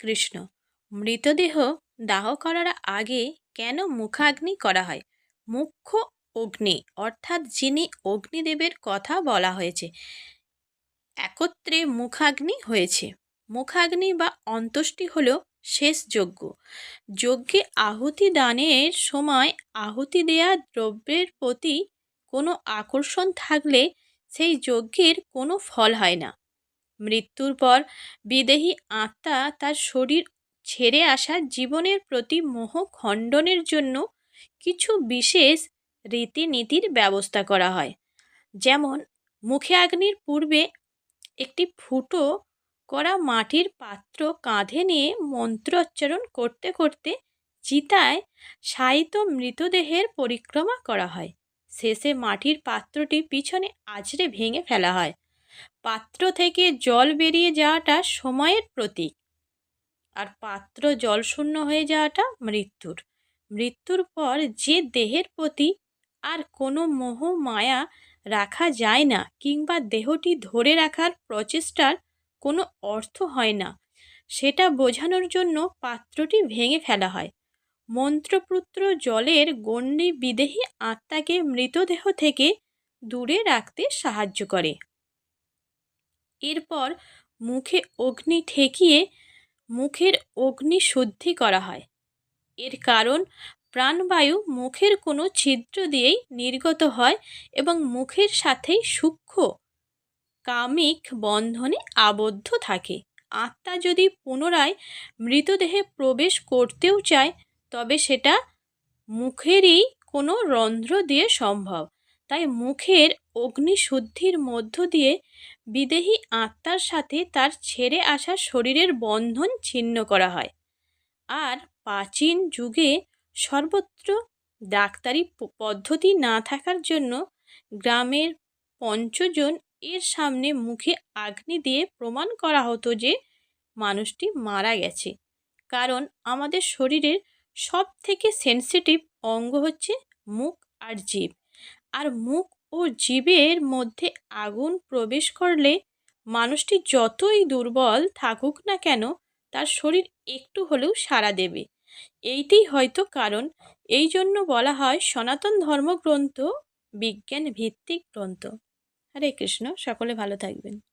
কৃষ্ণ। মৃতদেহ দাহ করার আগে কেন মুখাগ্নি করা হয়? মুখ্য অগ্নি, অর্থাৎ যিনি অগ্নিদেবের কথা বলা হয়েছে, একত্রে মুখাগ্নি হয়েছে। মুখাগ্নি বা অন্ত্যেষ্টি হল শেষ যজ্ঞ। যজ্ঞে আহুতি দানের সময় আহুতি দেয়া দ্রব্যের প্রতি কোনো আকর্ষণ থাকলে সেই যজ্ঞের কোনো ফল হয় না। মৃত্যুর পর বিদেহী আত্মা তার শরীর ছেড়ে আসা জীবনের প্রতি মোহ খণ্ডনের জন্য কিছু বিশেষ রীতিনীতির ব্যবস্থা করা হয়। যেমন, মুখে আগ্নির পূর্বে একটি ফুটো করা মাটির পাত্র কাঁধে নিয়ে মন্ত্রোচ্চারণ করতে করতে চিতায় শায়িত মৃতদেহের পরিক্রমা করা হয়। শেষে মাটির পাত্রটি পিছনে আছড়ে ভেঙে ফেলা হয়। পাত্র থেকে জল বেরিয়ে যাওয়াটা সময়ের প্রতীক। আর পাত্র জলশূন্য হয়ে যাওয়াটা মৃত্যুর। মৃত্যুর পর যে দেহের প্রতি আর কোনো মোহ, মায়া রাখা যায় না কিংবা দেহটি ধরে রাখার প্রচেষ্টার কোনো অর্থ হয় না, সেটা বোঝানোর জন্য পাত্রটি ভেঙে ফেলা হয়। মন্ত্রপুত্র জলের গণ্ডি বিদেহী আত্মাকে মৃতদেহ থেকে দূরে রাখতে সাহায্য করে। এরপর মুখে অগ্নি ঠেকিয়ে মুখের অগ্নি শুদ্ধি করা হয়। এর কারণ, প্রাণবায়ু মুখের কোনো ছিদ্র দিয়েই নির্গত হয় এবং মুখের সাথেই সূক্ষ্ম কামিক বন্ধনে আবদ্ধ থাকে। আত্মা যদি পুনরায় মৃতদেহে প্রবেশ করতেও চায়, তবে সেটা মুখেরই কোনো রন্ধ্র দিয়ে সম্ভব। তাই মুখের অগ্নিশুদ্ধির মধ্য দিয়ে বিদেহী আত্মার সাথে তার ছেড়ে আসা শরীরের বন্ধন ছিন্ন করা হয়। আর প্রাচীন যুগে সর্বত্র ডাক্তারি পদ্ধতি না থাকার জন্য গ্রামের পঞ্চজন এর সামনে মুখে আগ্নি দিয়ে প্রমাণ করা হতো যে মানুষটি মারা গেছে। কারণ আমাদের শরীরের সব থেকে সেন্সিটিভ অঙ্গ হচ্ছে মুখ আর জীব। আর মুখ ও জীবের মধ্যে আগুন প্রবেশ করলে মানুষটি যতই দুর্বল থাকুক না কেন, তার শরীর একটু হলেও সাড়া দেবে। এইটি হয়তো কারণ। এই জন্য বলা হয় সনাতন ধর্মগ্রন্থ বিজ্ঞান ভিত্তিক গ্রন্থ। হরে কৃষ্ণ, সকলে ভালো থাকবেন।